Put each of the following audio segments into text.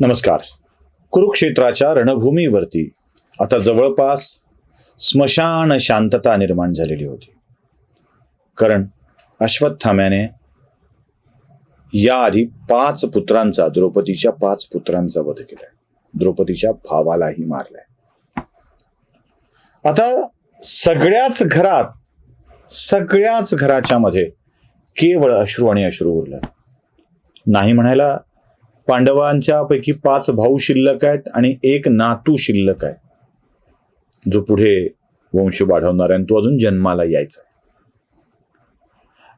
नमस्कार. कुरुक्षेत्राच्या रणभूमीवरती आता जवळपास स्मशान शांतता निर्माण झालेली होती. कारण अश्वत्थाम्याने याआधी पाच पुत्रांचा द्रौपदीच्या पाच पुत्रांचा वध केलाय. द्रौपदीच्या भावालाही मारलाय. आता सगळ्याच घरात सगळ्याच घराच्या मध्ये केवळ अश्रू आणि अश्रू उरलं. नाही म्हणायला पांडवांच्या पैकी पाच भाऊ शिल्लक आहेत आणि एक नातू शिल्लक आहे. जो पुढे वंश वाढवणार आहे आणि तो अजून जन्माला यायचा आहे.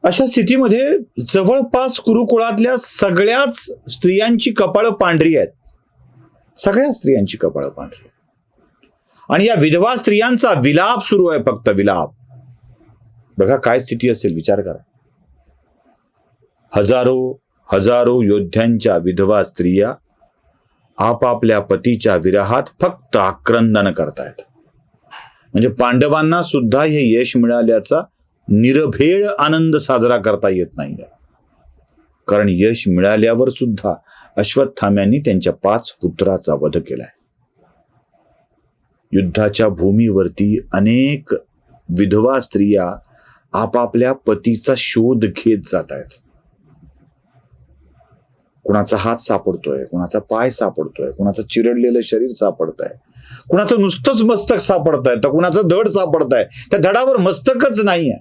अशा स्थितीमध्ये जवळपास कुरुकुळातल्या सगळ्याच स्त्रियांची कपाळं पांढरी आहेत. सगळ्या स्त्रियांची कपाळं पांढरी आणि या विधवा स्त्रियांचा विलाप सुरू आहे फक्त विलाप. बघा काय स्थिती असेल विचार करा. हजारो हजारो योद्ध्यांच्या विधवा स्त्रिया आपापल्या पतीच्या विरहात फक्त आक्रंदन करतायत. म्हणजे पांडवांना सुद्धा हे यश मिळाल्याचा निरभेळ आनंद साजरा करता येत नाही कारण यश मिळाल्यावर सुद्धा अश्वत्थाम्यांनी त्यांच्या पाच पुत्राचा वध केलाय. युद्धाच्या भूमीवरती अनेक विधवा स्त्रिया आपापल्या पतीचा शोध घेत जात आहेत कुणाचा हात सापडतोय कुणाचा पाय सापडतोय कुणाचं चिरडलेलं शरीर सापडतंय कुणाचं नुसतंच मस्तक सापडतंय तर कुणाचं धड सापडतंय त्या धडावर मस्तकच नाहीये.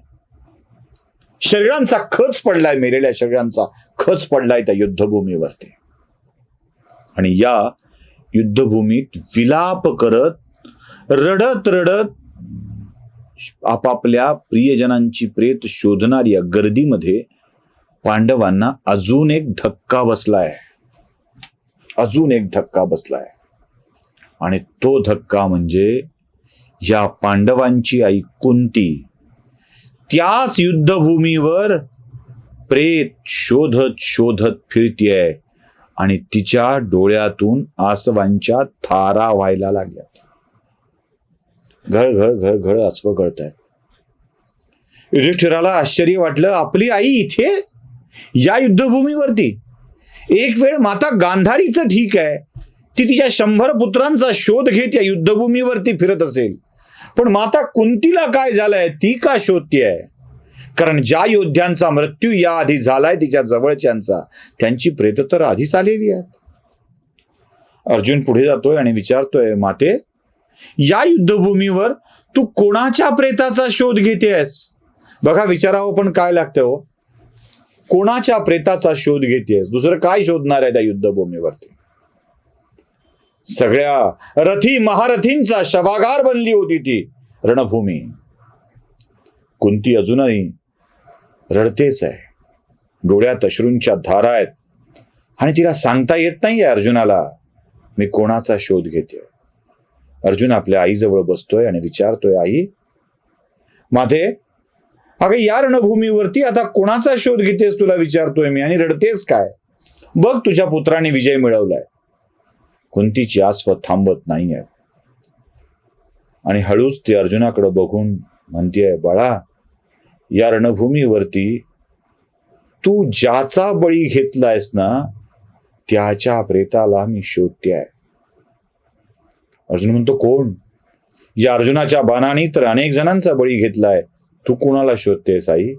शरीरांचा खच पडलाय मेलेल्या शरीरांचा खच पडलाय त्या युद्धभूमीवरती. आणि या युद्धभूमीत विलाप करत रडत रडत आपापल्या प्रियजनांची प्रेत शोधणाऱ्या गर्दीमध्ये पांडवांना अजून एक धक्का बसलाय. अजून एक धक्का बसलाय. आणि तो धक्का म्हणजे या पांडवांची आई कुंती त्याच युद्धभूमीवर प्रेत शोधत शोधत फिरतीये आणि तिच्या डोळ्यातून आसवांच्या थारा व्हायला लागल्यात. घळ घळ घळ घळ अस्व गळत आहे युधिष्ठिराला आश्चर्य वाटलं आपली आई इथे? या युद्धभूमीवरती. एक वेळ माता गांधारीचं ठीक आहे. ती तिच्या शंभर पुत्रांचा शोध घेत या युद्धभूमीवरती फिरत असेल. पण माता कुंतीला काय झालंय ती का शोधतीये? कारण ज्या योद्ध्यांचा मृत्यू या आधी झालाय तिच्या जवळच्यांचा त्यांची प्रेत तर आधीच आलेली आहेत. अर्जुन पुढे जातोय आणि विचारतोय माते या युद्धभूमीवर तू कोणाच्या प्रेताचा शोध घेतेस बघा विचारावं पण काय लागतं हो. कोणाच्या प्रेताचा शोध घेतेस? दुसरं काय शोधणार आहे त्या युद्धभूमीवरती? सगळ्या रथी महारथींचा शवागार बनली होती ती रणभूमी. कुंती अजूनही रडतेच आहे. डोळ्यात अश्रूंच्या धारा आहेत. आणि तिला सांगता येत नाहीये अर्जुनाला मी कोणाचा शोध घेते अर्जुन आपल्या आईजवळ बसतोय आणि विचारतोय आई माते अगं या रणभूमीवरती आता कोणाचा शोध घेतेस तुला विचारतोय मी? आणि रडतेस काय? बघ तुझ्या पुत्राने विजय मिळवलाय. कुंतीची आस्व थांबत नाहीये. आणि हळूच ती अर्जुनाकडे बघून म्हणतीये बाळा या रणभूमीवरती तू ज्याचा बळी घेतलायस ना त्याच्या प्रेताला मी शोधते अर्जुन म्हणतो कोण? या अर्जुनाच्या बाणाने तर अनेक जणांचा बळी घेतलाय. तू कोणाला शोधतेस आई?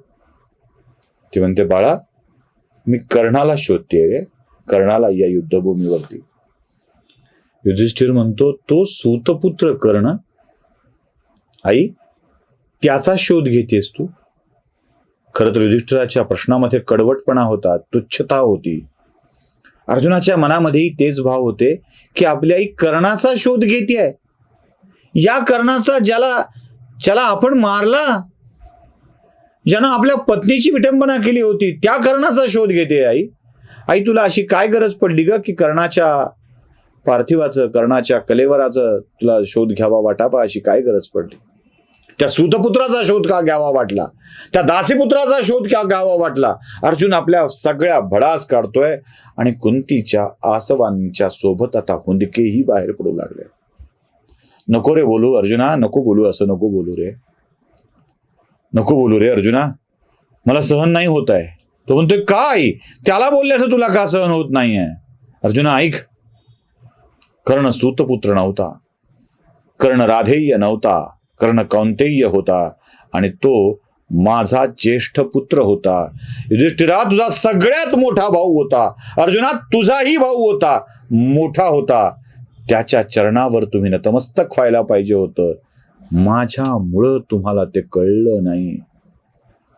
ती म्हणते बाळा मी कर्णाला शोधते रे. कर्णाला या युद्धभूमीवरती. युधिष्ठिर म्हणतो तो सूतपुत्र कर्ण आई त्याचा शोध घेतेस तू? खरं तर युधिष्ठिराच्या प्रश्नामध्ये कडवटपणा होता तुच्छता होती. अर्जुनाच्या मनामध्येही तेच भाव होते की आपली आई कर्णाचा शोध घेते आहे या कर्णाचा ज्याला ज्याला आपण मारला ज्यानं आपल्या पत्नीची विटंबना केली होती त्या कर्णाचा शोध घेते आई. आई तुला अशी काय गरज पडली ग की कर्णाच्या पार्थिवाचं कर्णाच्या कलेवराचं तुला शोध घ्यावा वाटावा अशी काय गरज पडली? त्या सुतपुत्राचा शोध का घ्यावा वाटला? त्या दासीपुत्राचा शोध का घ्यावा वाटला? अर्जुन आपल्या सगळ्या भडास काढतोय आणि कुंतीच्या आसवांच्या सोबत आता हुंदकेही बाहेर पडू लागले. नको रे बोलू अर्जुना नको बोलू असं नको बोलू रे. नको बोलू रे अर्जुना. मला सहन नाही होत आहे. तो म्हणतोय काय? त्याला बोलल्याचं तुला का सहन होत नाहीये? अर्जुना ऐक. कर्ण सूतपुत्र नव्हता. कर्ण राधेय नव्हता. कर्ण कौंतेय होता. आणि तो माझा ज्येष्ठ पुत्र होता. युधिष्ठिरा तुझा सगळ्यात मोठा भाऊ होता. अर्जुना तुझाही भाऊ होता. मोठा होता. त्याच्या चरणावर तुम्ही नतमस्तक व्हायला पाहिजे होतं. माझ्यामुळं तुम्हाला ते कळलं नाही.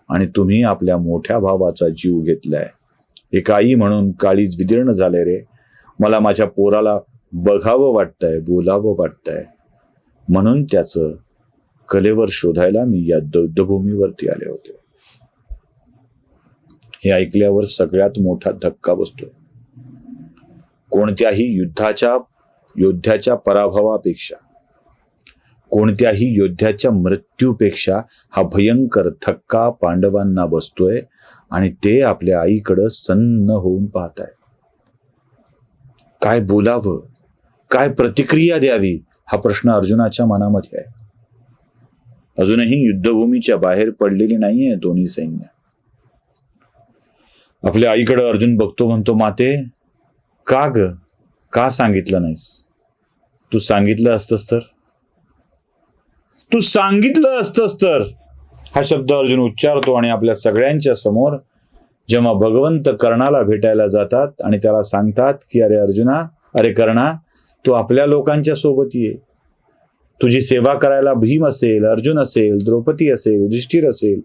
आणि तुम्ही आपल्या मोठ्या भावाचा जीव घेतलाय. एक आई म्हणून काळीज विदीर्ण झाले रे. मला माझ्या पोराला बघावं वाटतंय बोलावं वाटतंय. म्हणून त्याचं कलेवर शोधायला मी या युद्धभूमीवरती आले होते. हे ऐकल्यावर सगळ्यात मोठा धक्का बसतोय. कोणत्याही युद्धाच्या योद्ध्याच्या पराभवापेक्षा कोणत्याही योद्ध्याच्या मृत्यूपेक्षा हा भयंकर थक्का पांडवांना बसतोय आणि ते आपल्या आईकडं सन्न होऊन पाहत आहे काय बोलावं? काय प्रतिक्रिया द्यावी? हा प्रश्न अर्जुनाच्या मनामध्ये आहे. अजूनही युद्धभूमीच्या बाहेर पडलेली नाहीये दोन्ही सैन्य. आपल्या आईकडे अर्जुन बघतो म्हणतो माते का ग? का सांगितलं नाहीस? तू सांगितलं असतंस तर? तू सांगितलं असतंस तर. हा शब्द अर्जुन उच्चारतो आणि आपल्या सगळ्यांच्या समोर जेव्हा भगवंत कर्णाला भेटायला जातात आणि त्याला सांगतात की अरे अर्जुना अरे कर्णा तू आपल्या लोकांच्या सोबत ये. तुझी सेवा करायला भीम असेल अर्जुन असेल द्रौपदी असेल युधिष्ठिर असेल.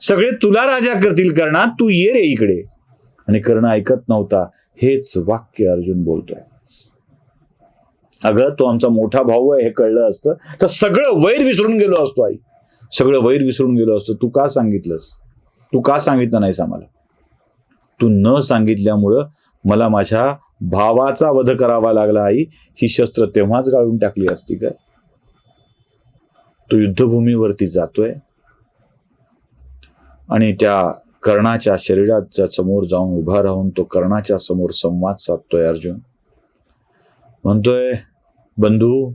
सगळे तुला राजा करतील कर्णा तू ये रे इकडे. आणि कर्ण ऐकत नव्हता. हेच वाक्य अर्जुन बोलतोय. अगं तो आमचा मोठा भाऊ आहे हे कळलं असतं. तर सगळं वैर विसरून गेलो असतो आई. सगळं वैर विसरून गेलो असतो. तू का सांगितलंस? तू का सांगितलं नाहीस आम्हाला? तू न सांगितल्यामुळं मला माझ्या भावाचा वध करावा लागला आई. ही शस्त्र तेव्हाच गाळून टाकली असती काय तो युद्धभूमीवरती जातोय. आणि त्या कर्णाच्या शरीराच्या समोर जाऊन उभा राहून तो कर्णाच्या समोर संवाद साधतोय अर्जुन. म्हणतोय बंधू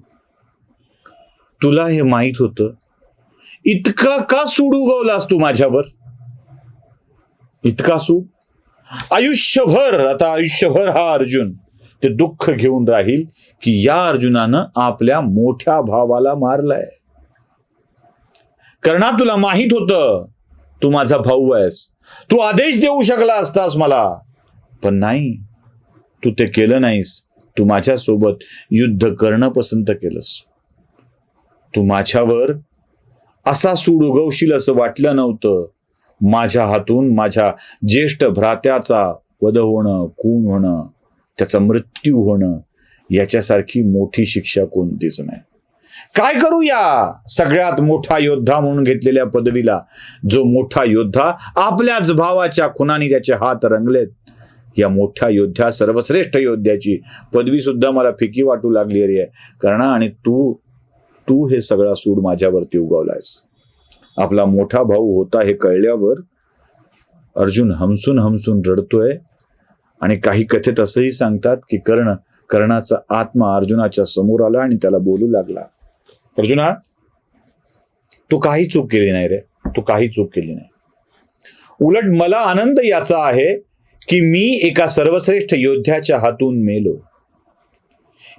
तुला हे माहीत होतं. इतका का सूड उगवलास तू माझ्यावर? इतका सूड? आयुष्यभर आता आयुष्यभर हा अर्जुन ते दुःख घेऊन राहील की या अर्जुनानं आपल्या मोठ्या भावाला मारलाय. कर्णा तुला माहीत होतं तू माझा भाऊ आहेस. तू आदेश देऊ शकला असतास मला. पण नाही तू ते केलं नाहीस. तू माझ्यासोबत युद्ध करणं पसंत केलंस. तू माझ्यावर असा सूड उगवशील असं वाटलं नव्हतं. माझ्या हातून माझ्या ज्येष्ठ भ्रात्याचा वध होणं खून होणं त्याचा मृत्यू होणं याच्यासारखी मोठी शिक्षा कोणतीच नाही. काय करू या सगळ्यात मोठा योद्धा म्हणून घेतलेल्या पदवीला जो मोठा योद्धा आपल्याच भावाच्या खुनाने त्याचे हात रंगलेत. या मोठ्या योद्ध्या सर्वश्रेष्ठ योद्ध्याची पदवी सुद्धा मला फिकी वाटू लागली रे. कारण आणि तू तू हे सगळा सूड माझ्यावरती उगवलायस. आपला मोठा भाऊ होता हे कळल्यावर अर्जुन हमसून हमसून रडतोय आणि काही कथेत असंही सांगतात की कर्ण कर्णाचा आत्मा अर्जुनाच्या समोर आला आणि त्याला बोलू लागला. अर्जुना तू काही चूक केली नाही रे. तू काही चूक केली नाही. उलट मला आनंद याचा आहे की मी एका सर्वश्रेष्ठ योद्ध्याच्या हातून मेलो.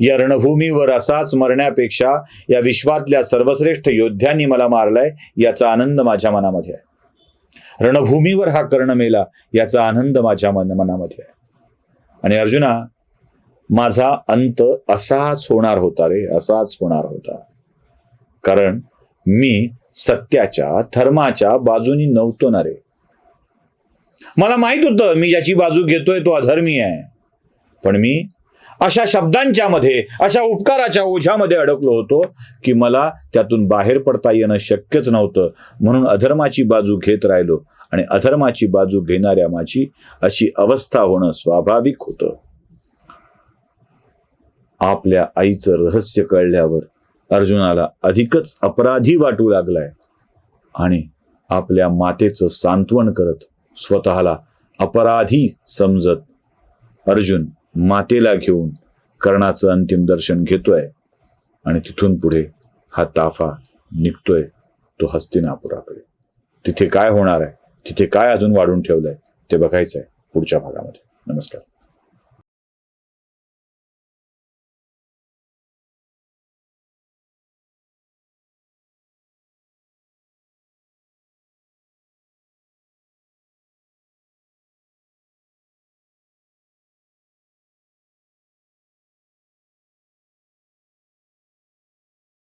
या रणभूमीवर असाच मरण्यापेक्षा या विश्वातल्या सर्वश्रेष्ठ योद्ध्यांनी मला मारलाय याचा आनंद माझ्या मनामध्ये आहे. रणभूमीवर हा कर्ण मेला याचा आनंद माझ्या मन मनामध्ये आहे. आणि अर्जुना माझा अंत असाच होणार होता रे असाच होणार होता. कारण मी सत्याच्या धर्माच्या बाजूनी नव्हतो ना रे. मला माहीत होतं मी ज्याची बाजू घेतोय तो अधर्मी आहे. पण मी अशा शब्दांच्या मध्ये अशा उपकाराच्या ओझ्यामध्ये अडकलो होतो की मला त्यातून बाहेर पडता येणं शक्यच नव्हतं. म्हणून अधर्माची बाजू घेत राहिलो आणि अधर्माची बाजू घेणाऱ्या माझी अशी अवस्था होणं स्वाभाविक होतं. आपल्या आईचं रहस्य कळल्यावर अर्जुनाला अधिकच अपराधी वाटू लागलाय आणि आपल्या मातेचं सांत्वन करत स्वतःला अपराधी समजत अर्जुन मातेला घेऊन कर्णाचं अंतिम दर्शन घेतोय आणि तिथून पुढे हा ताफा निघतोय तो हस्तिनापुराकडे. तिथे काय होणार आहे? तिथे काय अजून वाढून ठेवलंय? ते बघायचं आहे पुढच्या भागामध्ये. नमस्कार.